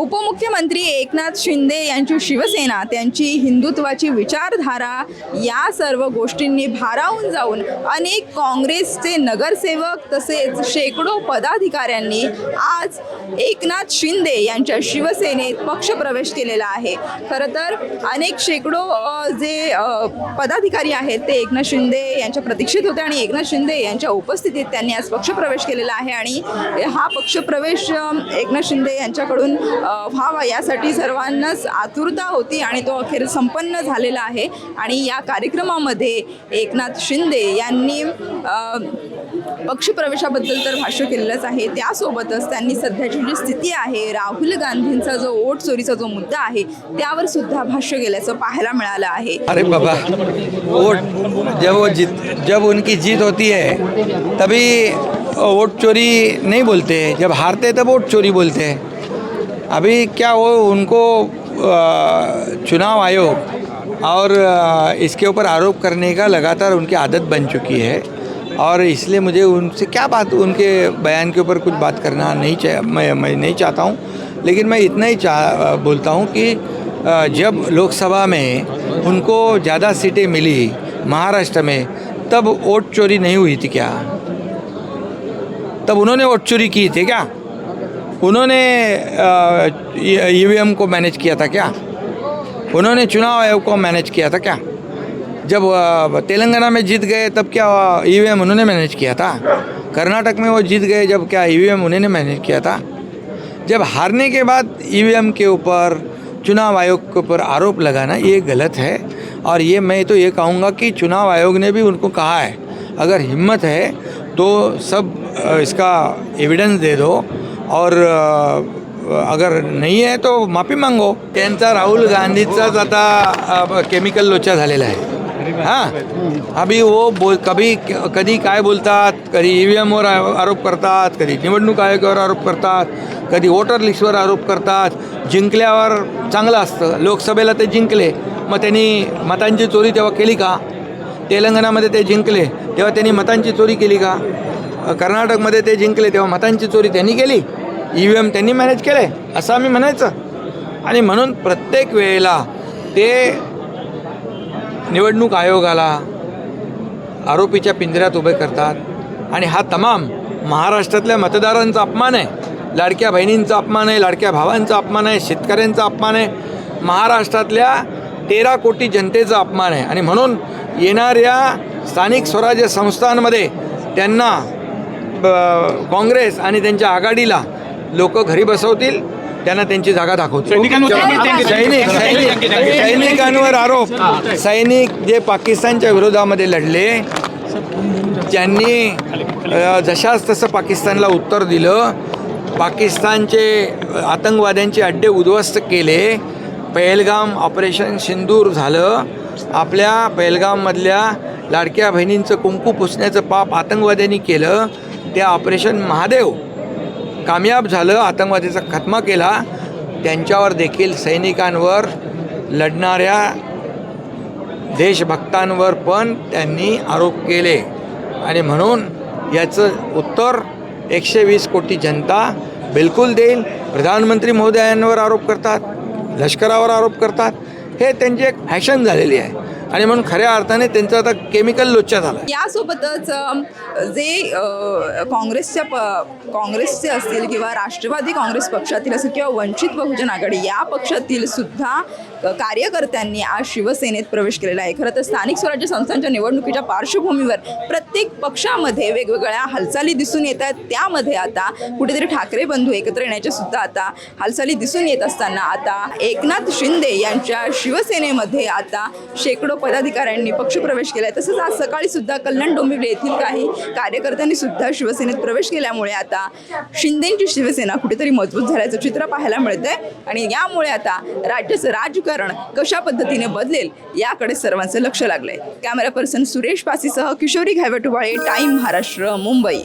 उपमुख्यमंत्री एकनाथ शिंदे यांची शिवसेना त्यांची हिंदुत्वाची विचारधारा या सर्व गोष्टींनी भारावून जाऊन अनेक काँग्रेसचे नगरसेवक तसेच शेकडो पदाधिकाऱ्यांनी आज एकनाथ शिंदे यांच्या शिवसेनेत पक्षप्रवेश केलेला आहे. खरं तर अनेक शेकडो जे पदाधिकारी आहेत ते एकनाथ शिंदे यांच्या प्रतीक्षेत होते आणि एकनाथ शिंदे यांच्या उपस्थितीत त्यांनी आज पक्षप्रवेश केलेला आहे. आणि हा पक्षप्रवेश एकनाथ शिंदे यांच्याकडून व्हावा यासाठी सर्वांनाच आतुरता होती आणि तो अखेर संपन्न झालेला आहे. आणि या कार्यक्रमामध्ये एकनाथ शिंदे यांनी पक्षप्रवेशाबद्दल तर भाष्य केलेलंच आहे. त्यासोबतच त्यांनी सध्याची जी स्थिती आहे राहुल गांधींचा जो ओट चोरीचा जो मुद्दा आहे त्यावर सुद्धा भाष्य केल्याचं पाहायला मिळालं आहे. अरे बाबा वोट जब वो जीत जब उनकी जीत होती है तभी वोट चोरी नहीं बोलते। जब हारते तब वोट चोरी बोलते हैं। अभी क्या वो उनको चुनाव आयोग और इसके ऊपर आरोप करने का लगातार उनकी आदत बन चुकी है। और इसलिए मुझे उनसे क्या बात, उनके बयान के ऊपर कुछ बात करना नहीं चाह मैं मैं नहीं चाहता हूँ। लेकिन मैं इतना ही चाह बोलता हूँ कि जब लोकसभा में उनको ज़्यादा सीटें मिली महाराष्ट्र में, तब वोट चोरी नहीं हुई थी क्या? तब उन्होंने वोट चोरी की थी क्या? उन्होंने ई वी एम को मैनेज किया था क्या? उन्होंने चुनाव आयोग को मैनेज किया था क्या? जब तेलंगाना में जीत गए, तब क्या ई वी एम उन्होंने मैनेज किया था? कर्नाटक में वो जीत गए, जब क्या ई वी एम उन्होंने मैनेज किया था? जब हारने के बाद ईवीएम के ऊपर, चुनाव आयोग के ऊपर आरोप लगाना, ये गलत है। और ये मैं तो ये कहूँगा कि चुनाव आयोग ने भी उनको कहा है, अगर हिम्मत है तो सब इसका एविडेंस दे दो। और अगर नाही आहे तो माफी मागो। त्यांचा राहुल गांधीचाच आता केमिकल लोचा झालेला आहे. हां. अभी वो बोल कभी कधी काय बोलतात कधी ई व्ही एमवर आरोप करतात कधी निवडणूक आयोगावर आरोप करतात कधी वोटर लिस्टवर आरोप करतात. जिंकल्यावर चांगलं असतं. लोकसभेला ते जिंकले. मग त्यांनी मतांची चोरी तेव्हा केली का? तेलंगणामध्ये ते जिंकले. तेव्हा त्यांनी मतांची चोरी केली का? कर्नाटकमध्ये ते जिंकले तेव्हा मतांची चोरी त्यांनी केली? ई व्ही एम त्यांनी मॅनेज केले असं आम्ही म्हणायचं. आणि म्हणून प्रत्येक वेळेला ते निवडणूक आयोगाला आरोपीच्या पिंजऱ्यात उभे करतात. आणि हा तमाम महाराष्ट्रातल्या मतदारांचा अपमान आहे. लाडक्या बहिणींचा अपमान आहे लाडक्या भावांचा अपमान आहे शेतकऱ्यांचा अपमान आहे महाराष्ट्रातल्या तेरा कोटी जनतेचा अपमान आहे. आणि म्हणून येणाऱ्या स्थानिक स्वराज्य संस्थांमध्ये त्यांना ब- काँग्रेस आणि त्यांच्या आघाडीला लोक घरी बसवतील त्यांना त्यांची जागा दाखवतील. सैनिक सैनिक सैनिकांवर आरोप. सैनिक जे पाकिस्तानच्या विरोधामध्ये लढले त्यांनी अ, जशास तसं पाकिस्तानला उत्तर दिलं. पाकिस्तानचे आतंकवाद्यांचे अड्डे उद्ध्वस्त केले. पहलगाम ऑपरेशन सिंदूर झालं. आपल्या पहलगाममधल्या लाडक्या बहिणींचं कुंकू पुसण्याचं पाप आतंकवाद्यांनी केलं. ते ऑपरेशन महादेव कामयाब झालं आतंकवादीचा खात्मा केला त्यांच्यावर देखील सैनिकांवर लढणाऱ्या देशभक्तांवर पण त्यांनी आरोप केले. आणि म्हणून याचं उत्तर एकशे वीस कोटी जनता बिलकुल देईल. प्रधानमंत्री महोदयांवर आरोप करतात लष्करावर आरोप करतात. हे त्यांची एक फॅशन झालेली आहे. आणि म्हणून खऱ्या अर्थाने त्यांचा आता केमिकल लोच्चा झाला यासोबतच जे काँग्रेसच्या प काँग्रेसचे असतील किंवा राष्ट्रवादी काँग्रेस पक्षातील असेल किंवा वंचित बहुजन आघाडी या पक्षातील सुद्धा कार्यकर्त्यांनी आज शिवसेनेत प्रवेश केलेला आहे. खरं तर स्थानिक स्वराज्य संस्थांच्या निवडणुकीच्या पार्श्वभूमीवर प्रत्येक पक्षामध्ये वेगवेगळ्या हालचाली दिसून येत आहेत. त्यामध्ये आता कुठेतरी ठाकरे बंधू एकत्र येण्याच्या सुद्धा आता हालचाली दिसून येत असताना आता एकनाथ शिंदे यांच्या शिवसेनेमध्ये आता शेकडो पदाधिकाऱ्यांनी पक्षप्रवेश केला आहे तसंच आज सकाळी सुद्धा कल्याण डोंबिवली येथील काही कार्यकर्त्यांनी सुद्धा शिवसेनेत प्रवेश केल्यामुळे आता शिंदेची शिवसेना कुठेतरी मजबूत झाल्याचं चित्र पाहायला मिळत आहे आणि यामुळे आता राज्याचं राजकारण कशा पद्धतीने बदलेल याकडे सर्वांचं लक्ष लागलंय. कॅमेरा पर्सन सुरेश पासीसह किशोरी घायवटुवाळे टाईम महाराष्ट्र मुंबई.